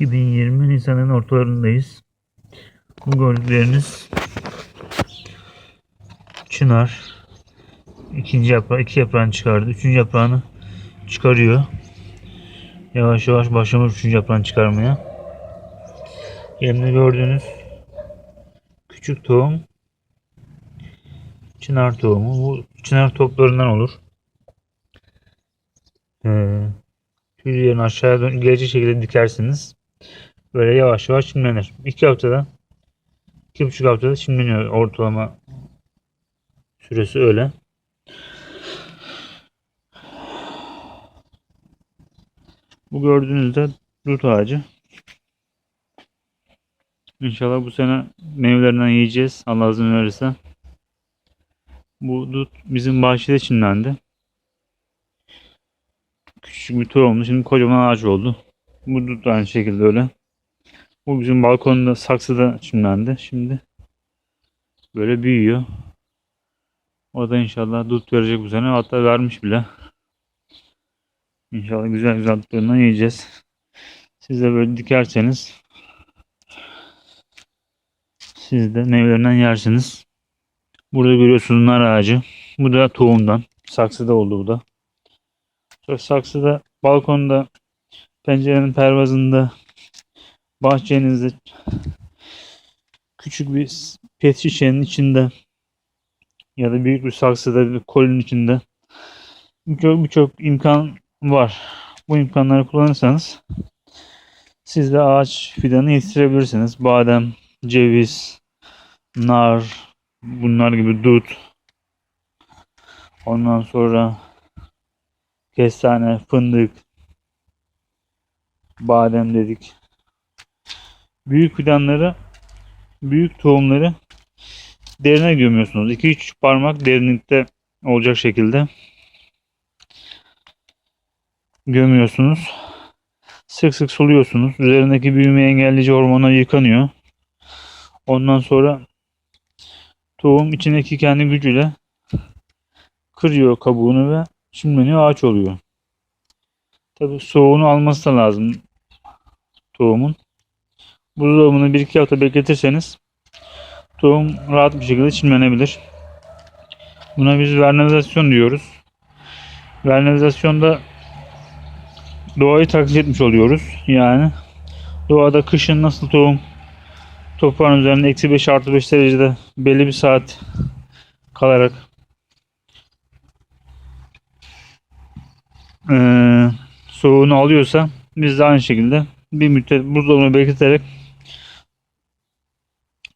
2020 Nisan'ın ortalarındayız. Bu gördükleriniz çınar. İkinci yaprağı, iki yaprağını çıkardı. Üçüncü yaprağını çıkarıyor. Yavaş yavaş başlamış üçüncü yaprağını çıkarmaya. Elimde gördüğünüz küçük tohum çınar tohumu. Bu çınar toplarından olur. Ee, tüy yerini aşağıya dön- gelecek şekilde dikersiniz. Böyle yavaş yavaş çimlenir. 2 haftada, iki buçuk haftada çimleniyor ortalama süresi öyle. Bu gördüğünüz de dut ağacı. İnşallah bu sene meyvelerinden yiyeceğiz. Allah izin verirse. Bu dut bizim bahçede çimlendi. Küçük bir tohumdu. Şimdi kocaman ağaç oldu. Bu da aynı şekilde öyle. Bu bizim balkonda saksıda çimlendi. Şimdi böyle büyüyor. O da inşallah dut verecek bu sene. Hatta vermiş bile. İnşallah güzel güzel dutlarından yiyeceğiz. Siz de böyle dikerseniz siz de meyvelerinden yersiniz. Burada görüyorsunuz nar ağacı. Bu da tohumdan. Saksıda oldu bu da. Saksıda, balkonda, pencerenin pervazında, bahçenizde küçük bir pet şişenin içinde ya da büyük bir saksıda bir kolinin içinde birçok birçok imkan var. Bu imkanları kullanırsanız siz de ağaç fidanı yetiştirebilirsiniz. Badem, ceviz, nar, bunlar gibi dut. Ondan sonra kestane, fındık, badem dedik. Büyük fidanları, büyük tohumları derine gömüyorsunuz. 2-3 parmak derinlikte olacak şekilde gömüyorsunuz. Sık sık suluyorsunuz. Üzerindeki büyümeyi engelleyici hormonlar yıkanıyor. Ondan sonra tohum içindeki kendi gücüyle kırıyor kabuğunu ve çimleniyor ağaç oluyor. Tabi soğuğunu alması da lazım tohumun. Buzdolabını 1-2 hafta bekletirseniz tohum rahat bir şekilde çimlenebilir. Buna biz vernalizasyon diyoruz. Vernalizasyonda doğayı taklit etmiş oluyoruz. Yani doğada kışın nasıl tohum toprağın üzerinde eksi 5 artı 5 derecede belli bir saat kalarak eee soğuğunu alıyorsa biz de aynı şekilde bir müddet buzdolabına bekleterek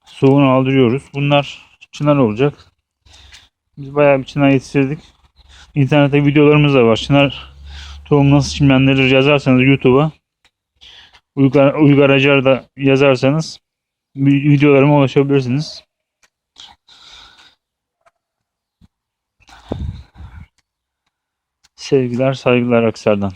soğuğunu aldırıyoruz. Bunlar çınar olacak. Biz bayağı bir çınar yetiştirdik. İnternette videolarımız da var. Çınar tohum nasıl çimlendirilir yazarsanız YouTube'a Uygar, Uygar Acar da yazarsanız videolarıma ulaşabilirsiniz. Sevgiler, saygılar Aksar'dan.